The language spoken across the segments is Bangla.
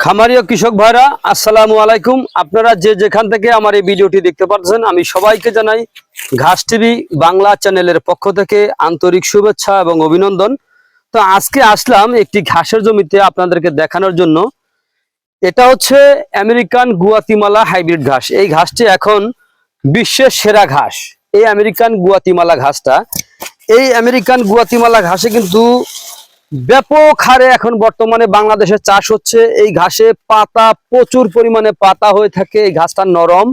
খামারিয়া কৃষক ভাইরা, আসসালামু আলাইকুম। আপনারা যে যেখান থেকে আমার এই ভিডিওটি দেখতে পাচ্ছেন আমি সবাইকে জানাই ঘাস টিভি বাংলা চ্যানেলের পক্ষ থেকে আন্তরিক শুভেচ্ছা এবং অভিনন্দন। তো আজকে আসলাম একটি ঘাসের জমিতে আপনাদেরকে দেখানোর জন্য। এটা হচ্ছে আমেরিকান গুয়াতিমালা হাইব্রিড ঘাস। এই ঘাসটি এখন বিশ্বের সেরা ঘাস। এই আমেরিকান গুয়াতিমালা ঘাসটা। এই আমেরিকান গুয়াতিমালা ঘাসে কিন্তু ব্যাপক হারে এখন বর্তমানে বাংলাদেশে চাষ হচ্ছে। এই ঘাসে পাতা, প্রচুর পরিমাণে পাতা হয়ে থাকে। এই ঘাসটা নরম।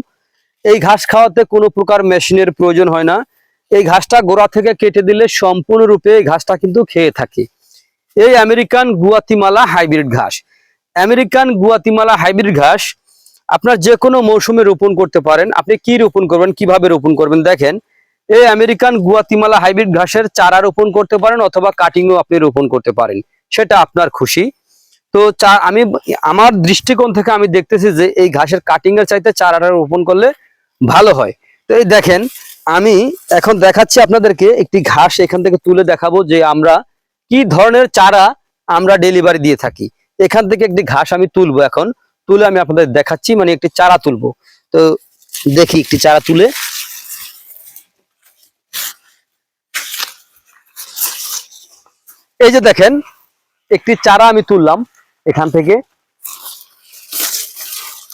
এই ঘাস খাওয়াতে কোনো প্রকার মেশিনের প্রয়োজন হয় না। এই ঘাসটা গোড়া থেকে কেটে দিলে সম্পূর্ণরূপে এই ঘাসটা কিন্তু খেয়ে থাকে। এই আমেরিকান গুয়াতিমালা হাইব্রিড ঘাস। আমেরিকান গুয়াতিমালা হাইব্রিড ঘাস আপনার যে কোনো মৌসুমে রোপণ করতে পারেন। আপনি কি রোপণ করবেন, কীভাবে রোপণ করবেন দেখেন। এই আমেরিকান গুয়াতিমালা হাইব্রিড ঘাসের চারা রোপণ করতে পারেন অথবা কাটিংও আপনি রোপণ করতে পারেন। সেটা আপনার খুশি। তো আমি, আমার দৃষ্টিকোণ থেকে আমি দেখতেছি যে এই ঘাসের কাটিং এর চাইতে চারাটা রোপণ করলে ভালো হয়। তো এই দেখেন, আমি এখন দেখাচ্ছি আপনাদেরকে একটি ঘাস এখান থেকে তুলে দেখাবো যে আমরা কি ধরনের চারা আমরা ডেলিভারি দিয়ে থাকি। এখান থেকে একটি ঘাস আমি তুলবো এখন। তুলে আমি আপনাদের দেখাচ্ছি মানে একটি চারা তুলবো। তো দেখি, একটি চারা তুলে এই যে দেখেন, একটি চারা আমি তুললাম এখান থেকে।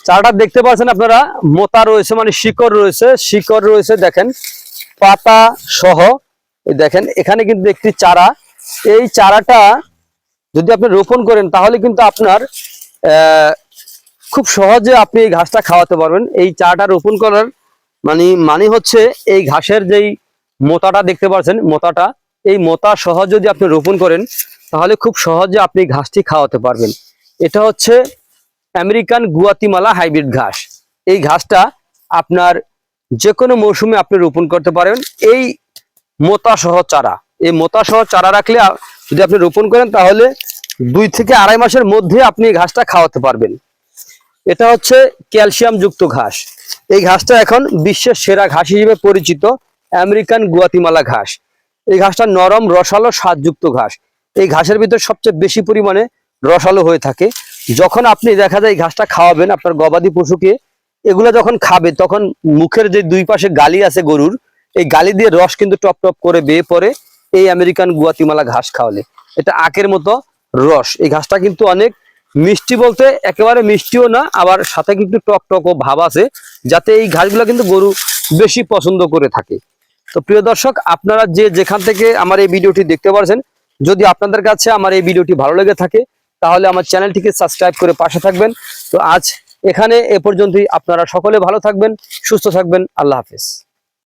চারাটা দেখতে পাচ্ছেন আপনারা মোতা রয়েছে মানে শিকড় রয়েছে শিকড় রয়েছে দেখেন, পাতা সহ। দেখেন, এখানে কিন্তু একটি চারা। এই চারাটা যদি আপনি রোপণ করেন, তাহলে কিন্তু আপনার খুব সহজে আপনি এই ঘাসটা খাওয়াতে পারবেন। এই চারাটা রোপণ করার মানে মানে হচ্ছে এই ঘাসের যেই মোতাটা দেখতে পাচ্ছেন মোতাটা এই মোতা সহ যদি আপনি রোপণ করেন, তাহলে খুব সহজে আপনি ঘাসটি খাওয়াতে পারবেন। এটা হচ্ছে আমেরিকান গুয়াতিমালা হাইব্রিড ঘাস। এই ঘাসটা আপনার যে কোনো মৌসুমে আপনি রোপণ করতে পারেন। এই মোতা সহ চারা, এই মোতা সহ চারা রাখলে যদি আপনি রোপণ করেন, তাহলে দুই থেকে আড়াই মাসের মধ্যে আপনি ঘাসটা খাওয়াতে পারবেন। এটা হচ্ছে ক্যালসিয়াম যুক্ত ঘাস। এই ঘাসটা এখন বিশ্বের সেরা ঘাস হিসেবে পরিচিত আমেরিকান গুয়াতিমালা ঘাস। এই ঘাসটা নরম, রসালো, স্বাদযুক্ত ঘাস। এই ঘাসের ভিতর সবচেয়ে বেশি পরিমাণে রসালো হয়ে থাকে। যখন আপনি দেখা যায় ঘাসটা খাওয়াবেন আপনার গবাদি পশুকে, এগুলো যখন খাবে, তখন মুখের যে দুই পাশে গালি আছে গরুর, এই গালি দিয়ে রস কিন্তু টপ টপ করে বেয়ে পড়ে এই আমেরিকান গুয়াতিমালা ঘাস খাওয়ালে। এটা আখের মতো রস। এই ঘাসটা কিন্তু অনেক মিষ্টি বলতে একেবারে মিষ্টিও না, আবার সাথে কিন্তু টক টক ও ভাব আছে, যাতে এই ঘাসগুলো কিন্তু গরু বেশি পছন্দ করে থাকে। তো প্রিয় দর্শক, আপনারা যে যেখান থেকে আমার এই ভিডিওটি দেখতে পারছেন, যদি আপনাদের কাছে আমার এই ভিডিওটি ভালো লেগে থাকে, তাহলে আমার চ্যানেলটিকে সাবস্ক্রাইব করে পাশে থাকবেন। তো আজ এখানে এ পর্যন্তই। আপনারা সকলে ভালো থাকবেন, সুস্থ থাকবেন। আল্লাহ হাফেজ।